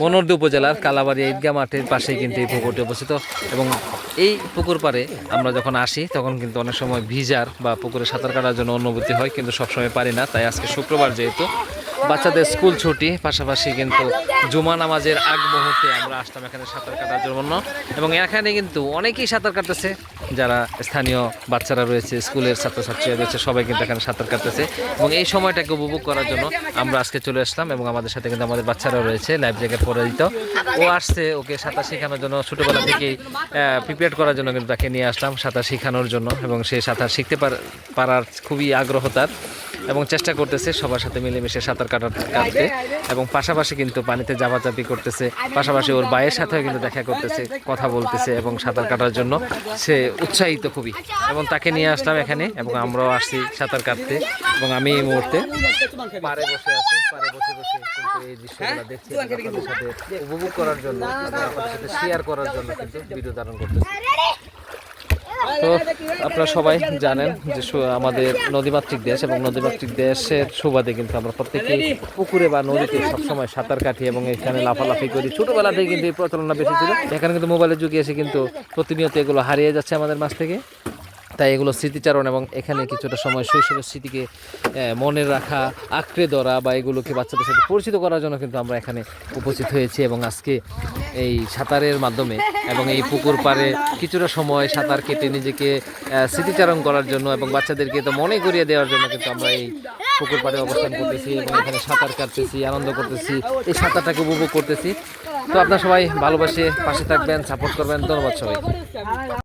মনোরদী উপজেলার কালাবাড়ি ঈদগাহ মাঠের পাশেই কিন্তু এই পুকুরটি অবস্থিত। এবং এই পুকুর পারে আমরা যখন আসি, তখন কিন্তু অনেক সময় ভিজার বা পুকুরে সাঁতার কাটার জন্য অনুভূতি হয়, কিন্তু সবসময় পারি না। তাই আজকে শুক্রবার যেহেতু বাচ্চাদের স্কুল ছুটি, পাশাপাশি কিন্তু জুমা নামাজের আগ মুহূর্তে আমরা আসলাম এখানে সাঁতার কাটার জন্য। এবং এখানে কিন্তু অনেকেই সাঁতার কাটতেছে, যারা স্থানীয় বাচ্চারা রয়েছে, স্কুলের ছাত্রছাত্রীরা রয়েছে, সবাই কিন্তু এখানে সাঁতার কাটতেছে। এবং এই সময়টাকে উপভোগ করার জন্য আমরা আজকে চলে আসলাম এবং আমাদের সাথে কিন্তু আমাদের বাচ্চারা রয়েছে, লাইফ জ্যাকেট পরে দিত। ও আসছে ওকে সাঁতার শেখানোর জন্য, ছোটোবেলা থেকেই প্রিপেয়ার করার জন্য কিন্তু তাকে নিয়ে আসলাম সাঁতার শেখানোর জন্য। এবং সে সাঁতার শিখতে পার- পারার খুবই আগ্রহ তার। এবং চেষ্টা করতেছে সবার সাথে মিলেমিশে সাঁতার কাটার কাটতে। এবং পাশাপাশি কিন্তু পানিতে জাপাচাপি করতেছে। পাশাপাশি ওর ভাইয়ের সাথেও কিন্তু দেখা করতেছে, কথা বলতেছে এবং সাঁতার কাটার জন্য। সে উৎসাহিত খুবই। এবং তাকে নিয়ে আসলাম এখানে এবং আমরাও আসছি সাঁতার কাটতে। এবং আমি এই মুহূর্তে বসে আছি বসে বসে এই দৃশ্যগুলো দেখছি আপনাদের সাথে উপভোগ করার জন্য সাথে শেয়ার করার জন্য কিন্তু ভিডিও ধারণ করতেছি। তো আপনারা সবাই জানেন যে আমাদের নদীমাতৃক দেশ এবং নদীমাতৃক দেশের সুবাদে কিন্তু আমরা প্রত্যেকেই পুকুরে বা নদীতে সবসময় সাঁতার কাটি এবং এখানে লাফালাফি করি। ছোটোবেলা থেকে কিন্তু এই প্রচলনটা বেশি ছিল। এখানে কিন্তু মোবাইলের যুগে এসে কিন্তু প্রতিনিয়ত এগুলো হারিয়ে যাচ্ছে আমাদের মাছ থেকে। তাই এগুলো স্মৃতিচারণ এবং এখানে কিছুটা সময় শৈশবের স্মৃতিকে মনে রাখা, আঁকড়ে ধরা বা এগুলোকে বাচ্চাদের সাথে পরিচিত করার জন্য কিন্তু আমরা এখানে উপস্থিত হয়েছি এবং আজকে এই সাঁতারের মাধ্যমে এবং এই পুকুর পাড়ে কিছুটা সময় সাঁতার কেটে নিজেকে স্মৃতিচারণ করার জন্য এবং বাচ্চাদেরকে তো মনে করিয়ে দেওয়ার জন্য কিন্তু আমরা এই পুকুর পাড়ে অবস্থান করতেছি এবং এখানে সাঁতার কাটতেছি, আনন্দ করতেছি, এই সাঁতারটাকে উপভোগ করতেছি। তো আপনার সবাই ভালোবাসে, পাশে থাকবেন সাপোর্ট করবেন, ধন্যবাদ সবাই